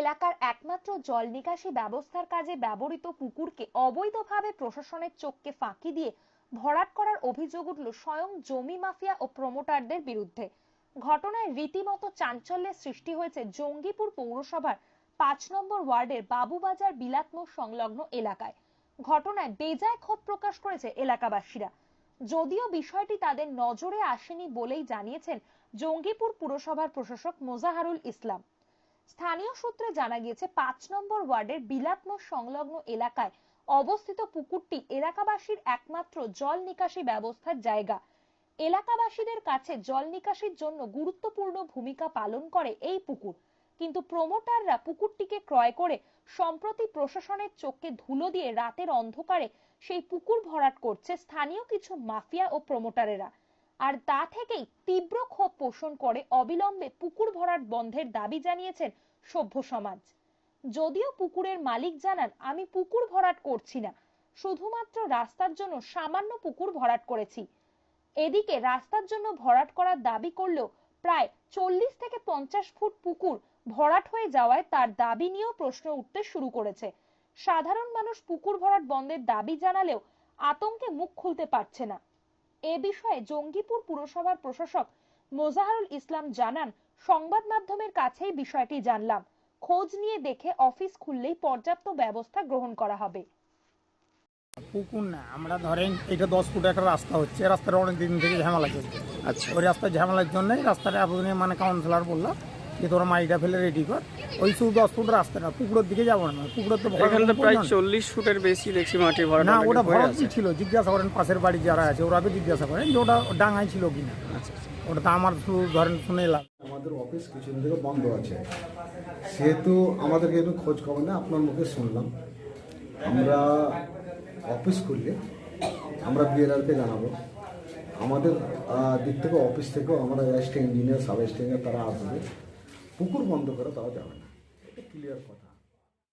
এলাকার একমাত্র জল নিকাশি ব্যবস্থার কাজে ব্যবহৃত পুকুরকে অবৈধভাবে প্রশাসনের চোখকে ফাঁকি দিয়ে ভরাট করার অভিযোগ উঠল স্বয়ং জমি মাফিয়া ও প্রমোটারদের বিরুদ্ধে। ঘটনায় রীতিমতো চাঞ্চল্যের সৃষ্টি হয়েছে জঙ্গিপুর পৌরসভার পাঁচ নম্বর ওয়ার্ডের বাবুবাজার বিলাতমোড় সংলগ্ন এলাকায়। ঘটনায় বেজায় ক্ষোভ প্রকাশ করেছে এলাকাবাসীরা। যদিও বিষয়টি তাদের নজরে আসেনি বলেই জানিয়েছেন জঙ্গিপুর পুরসভার প্রশাসক মোজাহারুল ইসলাম। স্থানীয় সূত্রে জানা গিয়েছে, পাঁচ নম্বর ওয়ার্ডের বিলাতমোড় সংলগ্ন এলাকায় অবস্থিত পুকুরটি এলাকাবাসীর একমাত্র জল নিকাশি ব্যবস্থার জায়গা। এলাকাবাসীদের কাছে জল নিকাশির জন্য গুরুত্বপূর্ণ ভূমিকা পালন করে এই পুকুর। কিন্তু প্রমোটাররা পুকুরটিকে ক্রয় করে সম্প্রতি প্রশাসনের চোখকে ধুলো দিয়ে রাতের অন্ধকারে সেই পুকুর ভরাট করছে স্থানীয় কিছু মাফিয়া ও প্রমোটারেরা। আর তা থেকেই তীব্র ক্ষোভ পোষণ করে অবিলম্বে পুকুর ভরাট বন্ধের দাবি জানিয়েছেন সভ্য সমাজ। যদিও পুকুরের মালিক জানান, আমি পুকুর ভরাট করছি না, শুধুমাত্র রাস্তার জন্য সামান্য পুকুর ভরাট করেছি। এদিকে রাস্তার জন্য ভরাট করার দাবি করলেও প্রায় চল্লিশ থেকে পঞ্চাশ ফুট পুকুর ভরাট হয়ে যাওয়ায় তার দাবি নিয়েও প্রশ্ন উঠতে শুরু করেছে। সাধারণ মানুষ পুকুর ভরাট বন্ধের দাবি জানালেও আতঙ্কে মুখ খুলতে পারছে না। এ বিষয়ে জঙ্গিপুর পুরসভার প্রশাসক মোজাহারুল ইসলাম জানান সংবাদ মাধ্যমের কাছেই বিষয়টি জানলাম। খোঁজ নিয়ে দেখে অফিস খুললেই পর্যাপ্ত ব্যবস্থা গ্রহণ করা হবে। পুকুর না আমরা ধরেন এটা দশ ফুট একটা রাস্তা হচ্ছে রাস্তাটা অনেক দিন থেকে ঝামেলা চলছে। আচ্ছা। ওই রাস্তার ঝামেলার জন্যই রাস্তাটা এতদিনে মানে কাউন্সিলর বলল যে তোরা মাটিটা ফেলে রেডি কর। ওই শুধু দশ ফুট রাস্তাটা পুকুরের দিকে যাব না পুকুরের তো এখানে তো প্রায় চল্লিশ ফুটের বেশি দেখছি মাটি ভরাট না ওটা আছে। ছিল জিজ্ঞাসা করেন পাশের বাড়ি যারা আছে ওরা তো জিজ্ঞাসা করেন যে ওটা ডাঙায় ছিল কিনা? আচ্ছা আচ্ছা। ওটা তো আমার শুধু ধরেন শুনে এলাম আমাদের অফিস কিছুদিন থেকে বন্ধ আছে। সেহেতু আমাদেরকে একটু খোঁজ খবর না আপনার মুখে শুনলাম। আমরা অফিস খুললে আমরা বিএলআরকে জানাব। আমাদের দিক থেকে অফিস থেকেও আমরা অ্যাসিস্ট্যান্ট ইঞ্জিনিয়ার সাব অ্যাসিস্ট্যান্ট তারা আসবে। পুকুর বন্ধ করে তারা যাবে না। এটা ক্লিয়ার কথা।